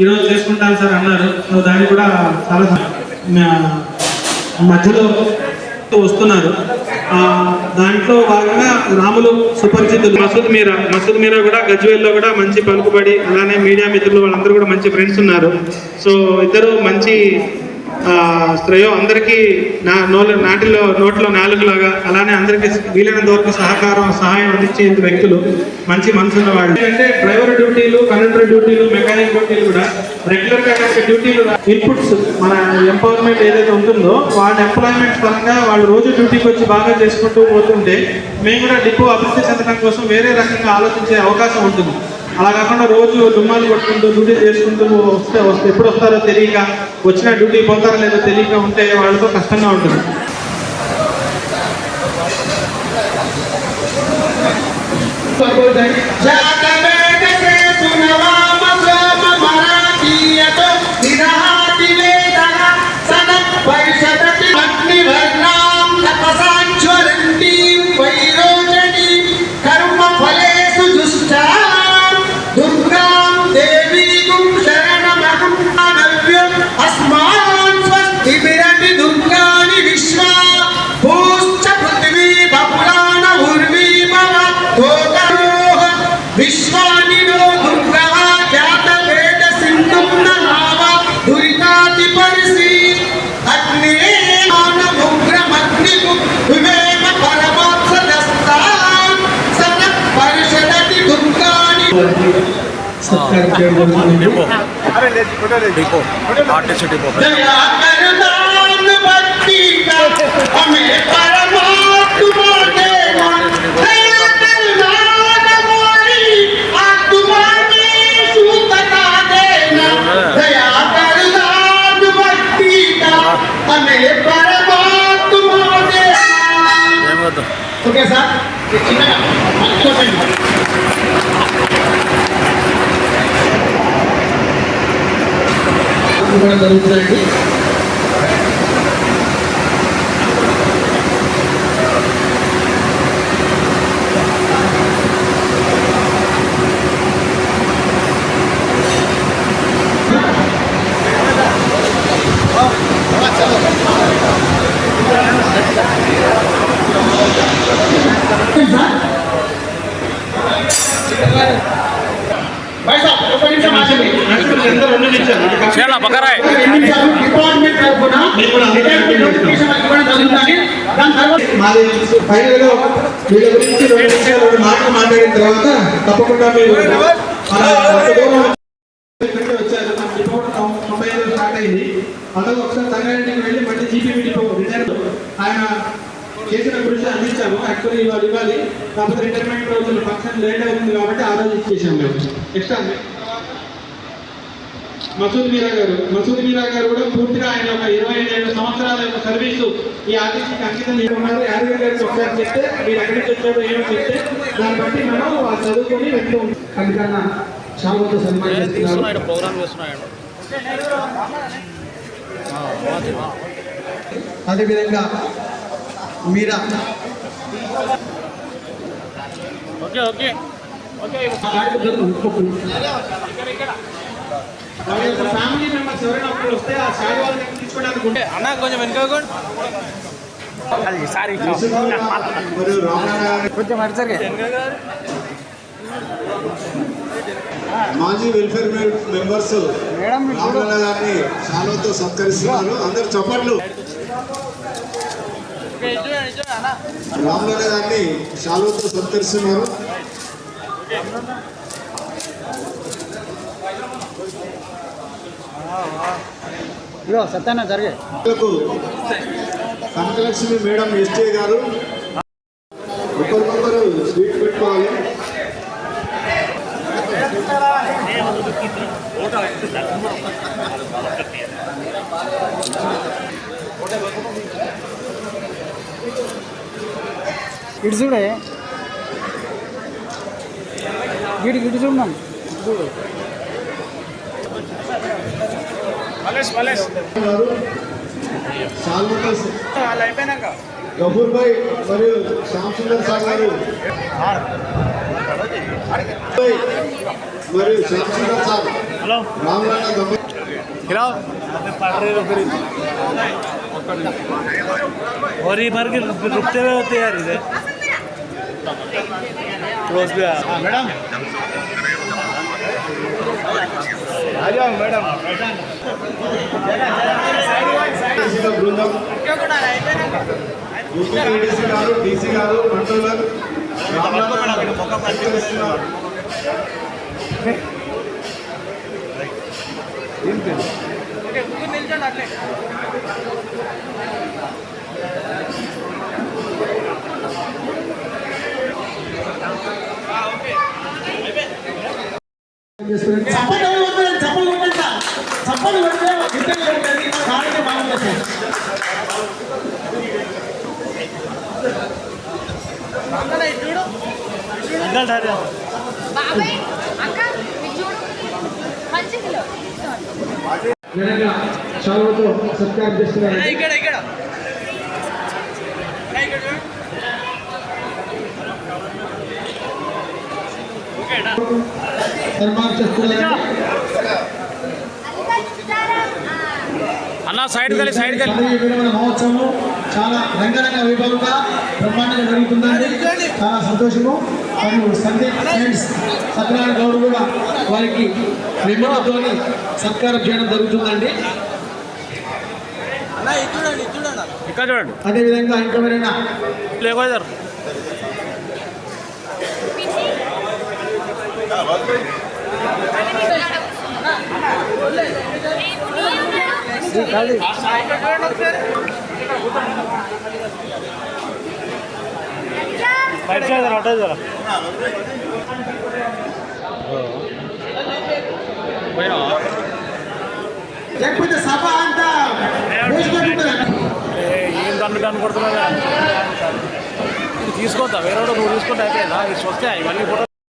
ఈరోజు చేసుకుంటాను సార్ అన్నారు. సో దాన్ని కూడా చాలా మధ్యలో వస్తున్నారు. దాంట్లో భాగంగా రాములు సుపరిచితులు. మసూద్ మీరా మసూద్ మీరా కూడా గజ్వేల్లో కూడా మంచి పలుకుబడి అలానే మీడియా మిత్రులు వాళ్ళందరూ కూడా మంచి ఫ్రెండ్స్ ఉన్నారు. సో ఇద్దరు మంచి ఆ, శ్రేయో అందరికీ నా నోలు నాటిలో నోట్లో నాలుగులాగా అలానే అందరికీ వీలైనంత వరకు సహకారం సహాయం అందించే వ్యక్తులు మంచి మనసున్న వాళ్ళు. అంటే డ్రైవర్ డ్యూటీలు కండక్టర్ డ్యూటీలు మెకానిక్ డ్యూటీలు కూడా రెగ్యులర్గా కనుక డ్యూటీలు ఇన్పుట్స్ మన ఎంపవర్మెంట్ ఏదైతే ఉంటుందో వాళ్ళ ఎంప్లాయ్మెంట్ పరంగా వాళ్ళు రోజు డ్యూటీకి వచ్చి బాగా చేసుకుంటూ పోతుంటే మేము కూడా డిపో అభివృద్ధి చెందడం కోసం వేరే రకంగా ఆలోచించే అవకాశం ఉంటుంది. అలా కాకుండా రోజు డుమ్మాలు కొట్టుకుంటూ డ్యూటీ చేసుకుంటూ వస్తే వస్తే ఎప్పుడు వస్తారో తెలియక వచ్చిన డ్యూటీ పోతారో లేదో తెలియక ఉంటే వాళ్ళతో కష్టంగా ఉంటుంది. విశ్వానిలో దుర్గా జాత వేట సింధున్న నామ దురితాతి పరిసి అగ్ని ఉగ్రమగ్ని వివేమ పరమాత్స దస్తా సన పరిషదతి దుర్గాని సత్కారం చేయబడుతుంది డిపో డిపో ఆర్టీసీ డిపో జయాకరుణాను భక్తి పరమాత్మ కూడా జరుగుతుందండి చేయాల? బకరాయ్ డిపార్ట్మెంట్ తరఫున వీళ్ళ గురించి రెండు రెండు మాటలు మాట్లాడిన తర్వాత తప్పకుండా మీరు వచ్చారు. తొంభై ఐదు స్టార్ట్ అయింది. అందులో ఒకసారి సంగారెడ్డికి వెళ్ళి మళ్ళీ జీపీ రిటైర్ ఆయన చేసిన కృషి అందించాము. యాక్చువల్లీ ఇవాళ ఇవ్వాలి. కాకపోతే రిటైర్మెంట్ రోజులు ఫంక్షన్ లేట్ అవుతుంది కాబట్టి ఆ రోజు ఇచ్చేసాము మేము. నెక్స్ట్ అండి మసూద్ మీరా గారు. మసూద్ మీరా గారు కూడా పూర్తిగా ఆయన ఒక ఇరవై ఐదు సంవత్సరాల యొక్క సర్వీసు ఈ ఆర్టీసీకి అంకితం ఉన్నారు యాదగిరి గారికి ఒకసారి చెప్తే మీరు ఎక్కడి నుంచి వచ్చారో ఏమో చెప్తే దాన్ని బట్టి మనం చదువుకొని వెళ్తూ. ఉంటాం అందుకన్నా చాలా సన్మానం చేస్తున్నారు. ప్రోగ్రామ్ చేస్తున్నాడు. అదేవిధంగా మీరా? Okay okay. యొక్క ఫ్యామిలీ మెంబర్స్ ఎవరైనా ఒకరు వస్తే ఆ శారీ వాళ్ళ దగ్గర తీసుకోవడానికి ఉంటే అన్న కొంచెం అది సారీ. మాజీ వెల్ఫేర్ మెంబర్స్ రామలల్ల గారిని శాలువతో సత్కరిస్తున్నారు. అందరు చప్పట్లు. రామలల్ల గారిని శాలువతో సత్కరిస్తున్నారు. ఇదిగో సత్యన్న జరిగే. లకు కనకలక్ష్మి మేడం ఎస్టే గారు. ఒకరికొకరు స్వీట్ పెట్టుకోవాలి. ఇటు చూడే గిడి గిడి చూడమని చూడు గారు శాలువతో గఫూర్ భాయ్ మరియు శ్యామ్ సుందర్ సార్ గారు భాయ్ మరియు శంకర్ సార్ హలో రామలల్ల దంపతులు ఇలా और ये भर के रुकते हुए होते यार इधर క్లోజ్ మేడం. మేడం. బృందం గారు డీసీ గారు కంట్రోలర్ నిల్చండి అట్లే చదువుతో సత్కారం చేస్తున్నారు ఇక్కడ ఇక్కడ. అన్న సైడ్ కలి సైడ్ కలి మహోత్సవం చాలా రంగరంగ వైభవంగా బ్రహ్మాండంగా జరుగుతుందండి. చాలా సంతోషము. మరియు సందీప్ ఫ్రెండ్స్ సత్యనారాయణ గౌడ్ కూడా వారికి వెన్నెలతో సత్కారం చేయడం జరుగుతుందండి. ఇక్కడ చూడండి. అదేవిధంగా ఇంకెవరైనా లేకో ఇద్దరు బయట సైడ్ అటో జరా లేకపోతే సభ అంతా ఏం దండు దాన్ని తీసుకోద్దా? వేరే నువ్వు తీసుకుంటే అయిపోయిందా? ఇవి వస్తే ఇవన్నీ ఫోటో